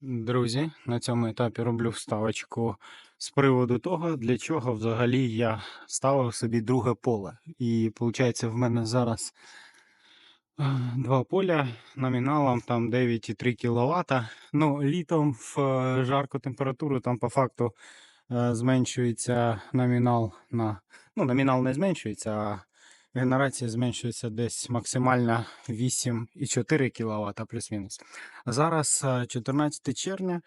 Друзі, на цьому етапі роблю вставочку з приводу того, для чого взагалі я ставив собі друге поле. І виходить, в мене зараз е, два поля номіналом там 9,3 кВт. Ну, літом в е, жарку температуру там по факту е, зменшується номінал на. Ну, номінал не зменшується, а генерація зменшується десь максимально 8,4 кВт плюс-мінус. Зараз е, 14 червня,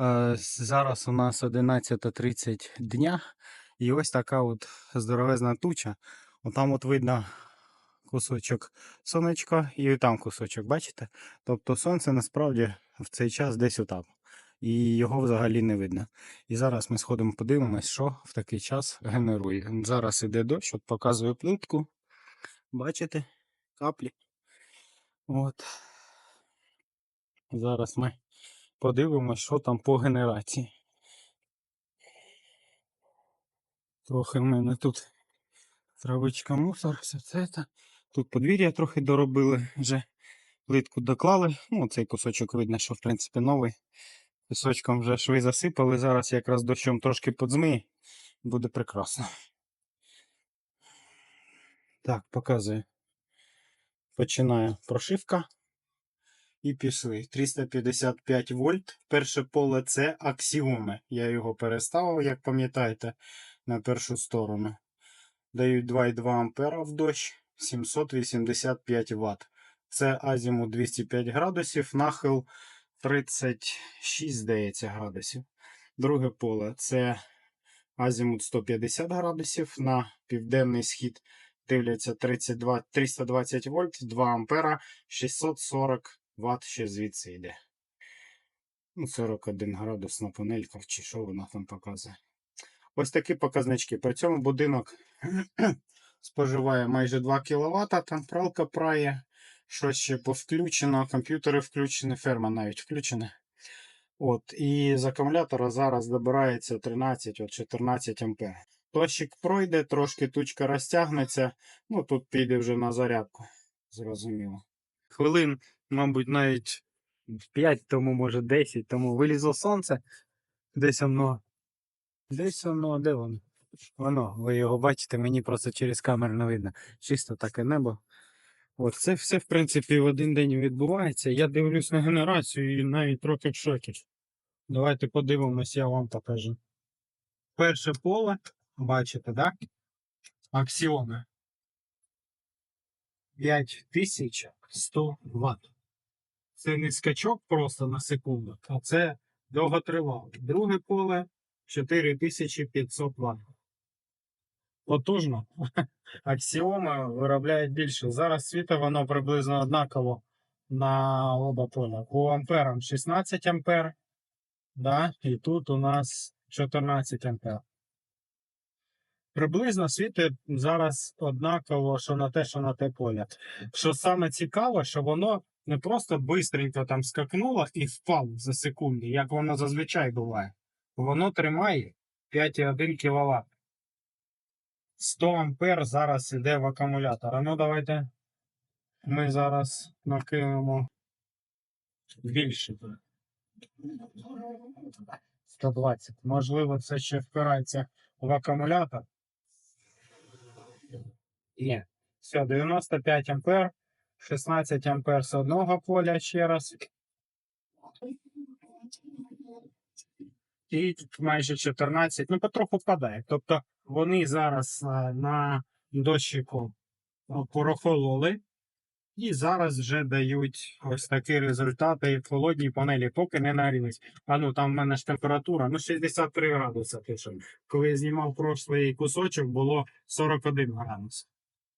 е, зараз у нас 11.30 дня, і ось така от здоровезна туча. Отам от видно кусочок сонечка і там кусочок, бачите? Тобто сонце насправді в цей час десь отам. І його взагалі не видно. І зараз ми сходимо подивимось, що в такий час генерує. Зараз іде дощ, от показую плитку. Бачите? Каплі. От. Зараз ми подивимось, що там по генерації. Трохи в мене тут травичка мусор, все це. та. Тут подвір'я трохи доробили, вже плитку доклали. Ну, цей кусочок видно, що в принципі новий. Пісочком вже шви засипали. Зараз якраз дощом трошки подзмиє. Буде прекрасно. Так, показую. Починаю прошивка. І пішли. 355 вольт. Перше поле це аксіоми. Я його переставив, як пам'ятаєте, на першу сторону. Дають 2,2 ампера в дощ, 785 Вт. Це азімут 205 градусів, нахил 36, здається, градусів. Друге поле це азімут 150 градусів. На південний схід дивляться 32, 320 вольт, 2 ампера, 640 Вт ще звідси йде. Ну, 41 градус на панельках, чи що вона там показує. Ось такі показнички. При цьому будинок споживає майже 2 кВт, там пралка прає, що ще повключено, комп'ютери включені, ферма навіть включена. От, і з акумулятора зараз добирається 13-14 ампер. Дощик пройде, трошки тучка розтягнеться, ну тут піде вже на зарядку. Зрозуміло. Хвилин, мабуть, навіть 5 тому, може 10, тому вилізло сонце. Десь воно. Десь воно, де воно? Воно, ви його бачите, мені просто через камеру не видно. Чисто таке небо. От це все, в принципі, в один день відбувається. Я дивлюсь на генерацію і навіть трохи в шокі. Давайте подивимось, я вам покажу. Перше поле, бачите, так? Аксіоми. 5100 Вт. Це не скачок просто на секунду, а це довготривало. Друге поле 4500 Вт. Потужно. Аксіома виробляють більше. Зараз світа воно приблизно однаково на оба поля. По амперам 16 ампер. Да? І тут у нас 14 ампер. Приблизно світить зараз однаково, що на те, що на те поле. Що саме цікаве, що воно не просто бистренько там скакнуло і впало за секунду, як воно зазвичай буває. Воно тримає 5,1 кВт. 100 ампер зараз іде в акумулятор. А ну давайте ми зараз накинемо більше. 120. Можливо, це ще впирається в акумулятор. Ні. Все, 95 ампер, 16 ампер з одного поля ще раз. І майже 14, ну потроху впадає. Тобто вони зараз е, на дощику порохололи. І зараз вже дають ось такі результати в холодній панелі, поки не нагрілись. А ну там в мене ж температура, ну 63 градуси пише. Коли я знімав прошлий кусочок, було 41 градус.